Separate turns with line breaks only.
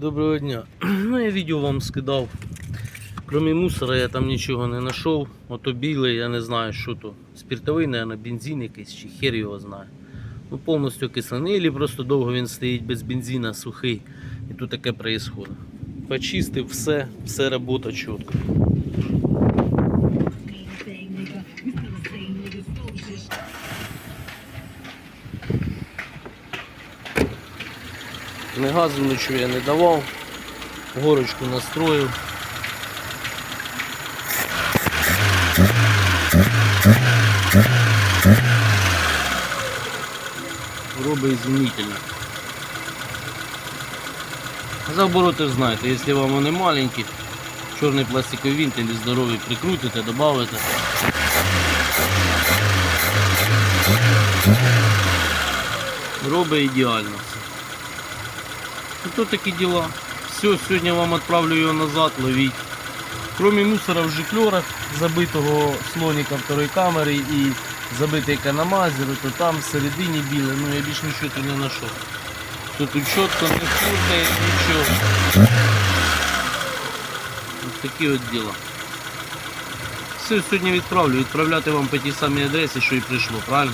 Доброго дня. Ну, я відео вам скидав. Крім мусора я там нічого не знайшов. Ото біле, я не знаю, що то. Спіртовий, мабуть, бензин якийсь чи хер його знає. Ну, повністю кислений, або просто довго він стоїть без бензина, сухий. І тут таке відбувається. Почистив все, все робота чітко. Не газу нічого я не давав. Горочку настроїв. Робить изумительно. За обороти знаєте, якщо вам вони маленькі, чорний пластиковий винт или здоровий прикрутите, добавите. Робить ідеально все. То такі діла. Все, сьогодні вам відправлю його назад, ловіть. Кроме мусора в жиклерах, забитого слоника второї камери і забитий канамазер, то там всередині біле, ну я більш нічого тут не знайшов. Тут чітко не фуркає, нічого. Ось такі от діла. Все, сьогодні відправлю. Відправляти вам по тій самій адресі, що і прийшло, правильно?